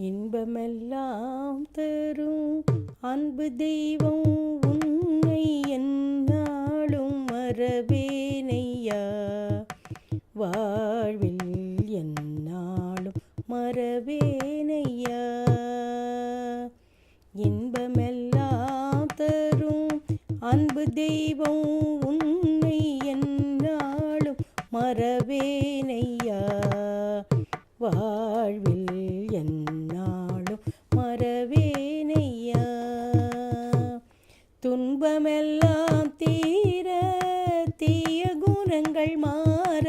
இன்பமெல்லாம் தரும். அன்பு தெய்வம் உன்னை என்னாலும் மறவேனையா? வாழ்வில் என்னாலும் மறவேனையா? இன்பமெல்லாம் தரும். அன்பு தெய்வம் உன்னை என்னாலும் மறவேனையா? வாழ்வில் என் துன்பமெல்லாம் தீர தீய குணங்கள் மாற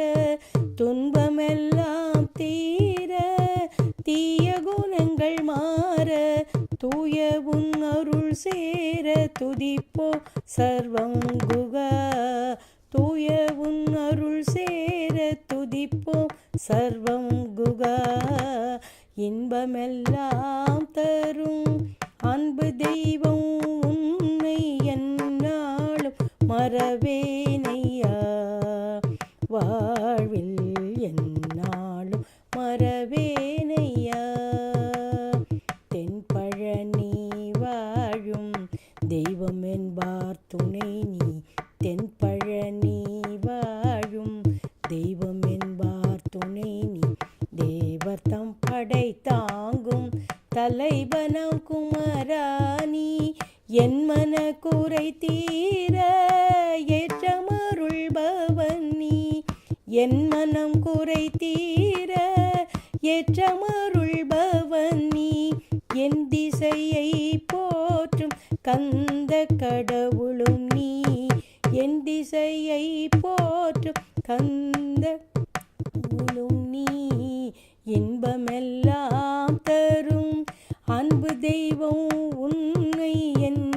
துன்பமெல்லாம் தீர தீய குணங்கள் மாற தூய உன் அருள் சேர துதிப்போ சர்வங்குகா. தூய உன் அருள் சேர துதிப்போ சர்வங்குகா. இன்பமெல்லாம் தரும் அன்பு தெய்வம் மறவேனையா வாழ்வில் என்னாலும் மறவேனையா தென்பழனி வாழும் தெய்வம் என்பார் துணை நீ. தென்பழனி வாழும் தெய்வம் என்பார் துணை நீ. தேவர்த்தம் படை தாங்கும் தலைவனம் குமராணி என் மன குறை தீர என் மனம் குறை தீர ஏற்றமருள்பவன் நீ. என் திசையை போற்றும் கந்த கடவுளும் நீ. என் திசையை போற்றும் கந்த கடவுளும் நீ. இன்பமெல்லாம் தரும் அன்பு தெய்வம் உன்னை என்